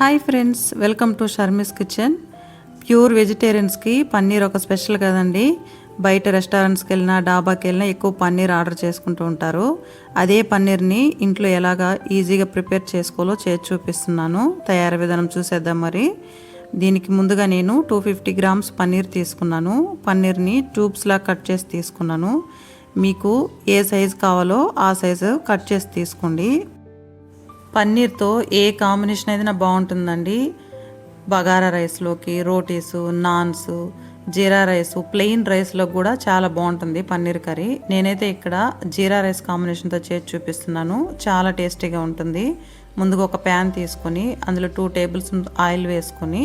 Hi friends welcome to Sharmi's kitchen. Pure వెజిటేరియన్స్కి paneer ఒక special కదండి. బయట రెస్టారెంట్స్కి వెళ్ళినా డాబాకి వెళ్ళినా ఎక్కువ పన్నీర్ ఆర్డర్ చేసుకుంటూ ఉంటారు. అదే పన్నీర్ని ఇంట్లో ఎలాగా ఈజీగా ప్రిపేర్ చేసుకోవాలో చేసి చూపిస్తున్నాను. తయారీ విధానం చూసేద్దాం మరి. దీనికి ముందుగా నేను టూ ఫిఫ్టీ గ్రామ్స్ పన్నీర్ తీసుకున్నాను. పన్నీర్ని ట్యూబ్స్లా కట్ చేసి తీసుకున్నాను. మీకు ఏ సైజు కావాలో ఆ సైజు కట్ చేసి తీసుకోండి. పన్నీర్తో ఏ కాంబినేషన్ అయినా బాగుంటుందండి. బగారా రైస్లోకి రోటీస్ నాన్స్ జీరా రైస్ ప్లెయిన్ రైస్లో కూడా చాలా బాగుంటుంది పన్నీర్ కర్రీ. నేనైతే ఇక్కడ జీరా రైస్ కాంబినేషన్తో చేసి చూపిస్తున్నాను. చాలా టేస్టీగా ఉంటుంది. ముందుగా ఒక ప్యాన్ తీసుకొని అందులో టూ టేబుల్ స్పూన్ ఆయిల్ వేసుకొని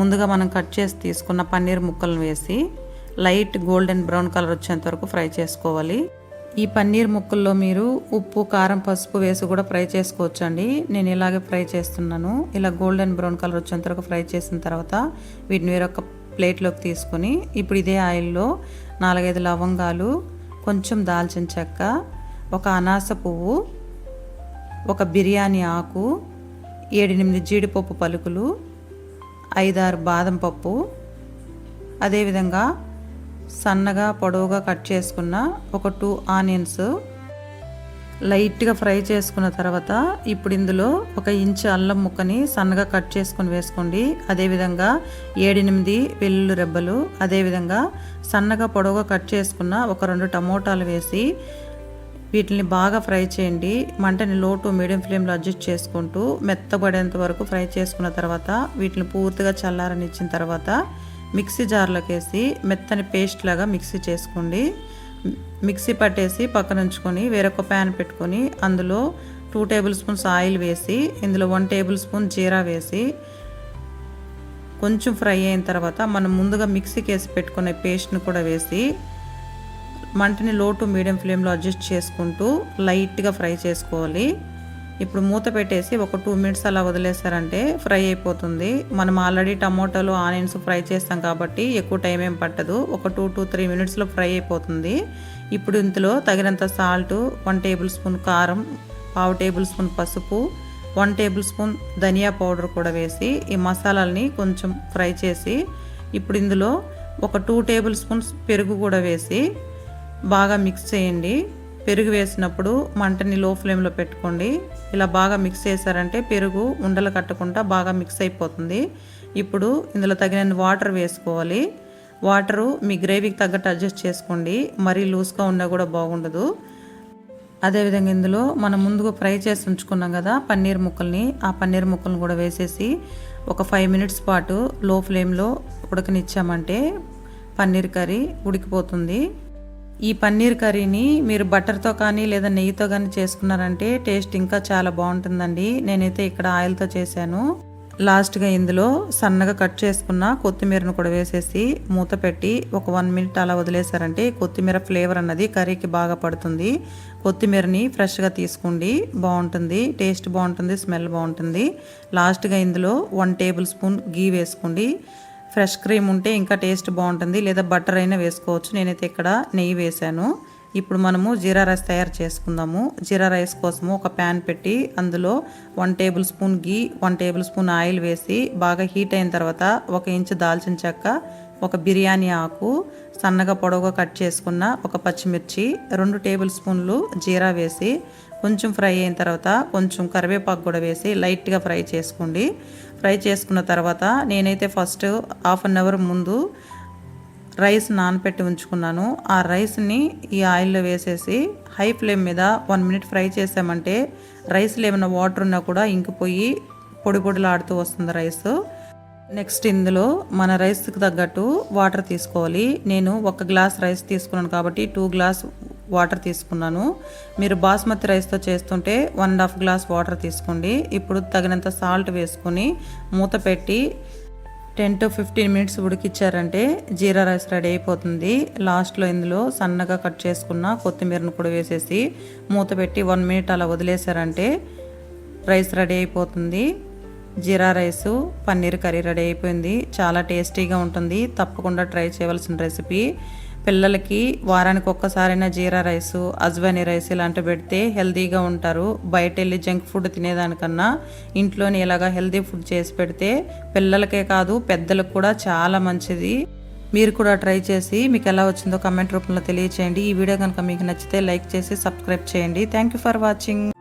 ముందుగా మనం కట్ చేసి తీసుకున్న పన్నీర్ ముక్కలను వేసి లైట్ గోల్డెన్ బ్రౌన్ కలర్ వచ్చేంత వరకు ఫ్రై చేసుకోవాలి. ఈ పన్నీర్ ముక్కల్లో మీరు ఉప్పు కారం పసుపు వేసి కూడా ఫ్రై చేసుకోవచ్చు అండి నేను ఇలాగే ఫ్రై చేస్తున్నాను. ఇలా గోల్డెన్ బ్రౌన్ కలర్ వచ్చేంత వరకు ఫ్రై చేసిన తర్వాత వీటిని వేరొక ప్లేట్లోకి తీసుకొని ఇప్పుడు ఇదే ఆయిల్లో నాలుగైదు లవంగాలు కొంచెం దాల్చిన చెక్క ఒక అనాస పువ్వు ఒక బిర్యానీ ఆకు ఏడెనిమిది జీడిపప్పు పలుకులు ఐదారు బాదం పప్పు అదేవిధంగా సన్నగా పొడవుగా కట్ చేసుకున్న ఒక టూ ఆనియన్స్ లైట్గా ఫ్రై చేసుకున్న తర్వాత ఇప్పుడు ఇందులో ఒక ఇంచు అల్లం ముక్కని సన్నగా కట్ చేసుకొని వేసుకోండి. అదేవిధంగా ఏడెనిమిది వెల్లుల్లి రెబ్బలు అదేవిధంగా సన్నగా పొడవుగా కట్ చేసుకున్న ఒక రెండు టమోటాలు వేసి వీటిని బాగా ఫ్రై చేయండి. మంటని లో టు మీడియం ఫ్లేమ్లో అడ్జస్ట్ చేసుకుంటూ మెత్తబడేంత వరకు ఫ్రై చేసుకున్న తర్వాత వీటిని పూర్తిగా చల్లారనిచ్చిన తర్వాత మిక్సీ జార్లోకి వేసి మెత్తని పేస్ట్ లాగా మిక్సీ చేసుకోండి. మిక్సీ పట్టేసి పక్కన ఉంచుకొని వేరొక ప్యాన్ పెట్టుకొని అందులో టూ టేబుల్ స్పూన్స్ ఆయిల్ వేసి ఇందులో వన్ టేబుల్ స్పూన్ జీరా వేసి కొంచెం ఫ్రై అయిన తర్వాత మనం ముందుగా మిక్సీకి వేసి పెట్టుకునే పేస్ట్ని కూడా వేసి మంటని లో టు మీడియం ఫ్లేమ్లో అడ్జస్ట్ చేసుకుంటూ లైట్గా ఫ్రై చేసుకోవాలి. ఇప్పుడు మూత పెట్టేసి ఒక టూ మినిట్స్ అలా వదిలేసారంటే ఫ్రై అయిపోతుంది. మనం ఆల్రెడీ టమోటాలు ఆనియన్స్ ఫ్రై చేస్తాం కాబట్టి ఎక్కువ టైం ఏం పట్టదు. ఒక టూ టు త్రీ మినిట్స్లో ఫ్రై అయిపోతుంది. ఇప్పుడు ఇందులో తగినంత సాల్ట్ వన్ టేబుల్ స్పూన్ కారం పావు టేబుల్ స్పూన్ పసుపు one table spoon dhania powder కూడా వేసి ఈ మసాలాలని కొంచెం ఫ్రై చేసి ఇప్పుడు ఇందులో ఒక టూ టేబుల్ స్పూన్స్ పెరుగు కూడా వేసి బాగా మిక్స్ చేయండి. పెరుగు వేసినప్పుడు మంటని లో ఫ్లేమ్లో పెట్టుకోండి. ఇలా బాగా మిక్స్ చేశారంటే పెరుగు ఉండలు కట్టకుండా బాగా మిక్స్ అయిపోతుంది. ఇప్పుడు ఇందులో తగిన వాటర్ వేసుకోవాలి. వాటరు మీ గ్రేవీకి తగ్గట్టు అడ్జస్ట్ చేసుకోండి. మరీ లూజ్గా ఉన్నా కూడా బాగుండదు. అదేవిధంగా ఇందులో మనం ముందుగా ఫ్రై చేసి ఉంచుకున్నాం కదా పన్నీర్ ముక్కల్ని ఆ పన్నీర్ ముక్కల్ని కూడా వేసేసి ఒక ఫైవ్ మినిట్స్ పాటు లో ఫ్లేమ్లో ఉడకనిచ్చామంటే పన్నీర్ కర్రీ ఉడికిపోతుంది. ఈ పన్నీర్ కర్రీని మీరు బటర్తో కానీ లేదా నెయ్యితో కానీ చేసుకున్నారంటే టేస్ట్ ఇంకా చాలా బాగుంటుందండి. నేనైతే ఇక్కడ ఆయిల్తో చేశాను. లాస్ట్గా ఇందులో సన్నగా కట్ చేసుకున్న కొత్తిమీరను కూడా వేసేసి మూత పెట్టి ఒక వన్ మినిట్ అలా వదిలేసారంటే కొత్తిమీర ఫ్లేవర్ అన్నది కర్రీకి బాగా పడుతుంది. కొత్తిమీరని ఫ్రెష్గా తీసుకోండి. బాగుంటుంది. టేస్ట్ బాగుంటుంది. స్మెల్ బాగుంటుంది. లాస్ట్గా ఇందులో వన్ టేబుల్ స్పూన్ గీ వేసుకోండి. ఫ్రెష్ క్రీమ్ ఉంటే ఇంకా టేస్ట్ బాగుంటుంది. లేదా బటర్ అయినా వేసుకోవచ్చు. నేనైతే ఇక్కడ నెయ్యి వేశాను. ఇప్పుడు మనము జీరా రైస్ తయారు చేసుకుందాము. జీరా రైస్ కోసము ఒక ప్యాన్ పెట్టి అందులో one table spoon ghee one table spoon oil వేసి బాగా హీట్ అయిన తర్వాత ఒక ఇంచు దాల్చిన చెక్క ఒక బిర్యానీ ఆకు సన్నగా పొడవుగా కట్ చేసుకున్న ఒక పచ్చిమిర్చి రెండు టేబుల్ స్పూన్లు జీరా వేసి కొంచెం ఫ్రై అయిన తర్వాత కొంచెం కరివేపాకు కూడా వేసి లైట్గా ఫ్రై చేసుకోండి. ఫ్రై చేసుకున్న తర్వాత నేనైతే ఫస్ట్ హాఫ్ అన్ అవర్ ముందు రైస్ నానపెట్టి ఉంచుకున్నాను. ఆ రైస్ని ఈ ఆయిల్లో వేసేసి హై ఫ్లేమ్ మీద వన్ మినిట్ ఫ్రై చేసామంటే రైస్లో ఏమైనా వాటర్ ఉన్నా కూడా ఇంకిపోయి పొడి పొడిలాడుతూ వస్తుంది రైస్. నెక్స్ట్ ఇందులో మన రైస్కి తగ్గట్టు వాటర్ తీసుకోవాలి. నేను ఒక గ్లాస్ రైస్ తీసుకున్నాను కాబట్టి టూ గ్లాస్ వాటర్ తీసుకున్నాను. మీరు బాస్మతి రైస్తో చేస్తుంటే one and half glass water తీసుకోండి. ఇప్పుడు తగినంత సాల్ట్ వేసుకొని మూత పెట్టి టెన్ టు ఫిఫ్టీన్ మినిట్స్ ఉడికిచ్చారంటే జీరా రైస్ రెడీ అయిపోతుంది. లాస్ట్లో ఇందులో సన్నగా కట్ చేసుకున్న కొత్తిమీరను కూడా వేసేసి మూత పెట్టి వన్ మినిట్ అలా వదిలేశారంటే రైస్ రెడీ అయిపోతుంది. Jeera rice paneer curry ready అయిపోయింది. చాలా టేస్టీగా ఉంటుంది. తప్పకుండా ట్రై చేయవలసిన రెసిపీ. పిల్లలకి వారానికి ఒక్కసారైనా జీరా రైస్ అజ్వానీ రైస్ ఇలాంటివి పెడితే హెల్తీగా ఉంటారు. బయట వెళ్ళి జంక్ ఫుడ్ తినేదానికన్నా ఇంట్లోనే ఇలాగా హెల్తీ ఫుడ్ చేసి పెడితే పిల్లలకే కాదు పెద్దలకు కూడా చాలా మంచిది. మీరు కూడా ట్రై చేసి మీకు ఎలా వచ్చిందో కమెంట్ రూపంలో తెలియచేయండి. ఈ వీడియో కనుక మీకు నచ్చితే లైక్ చేసి సబ్స్క్రైబ్ చేయండి. Thank you for watching.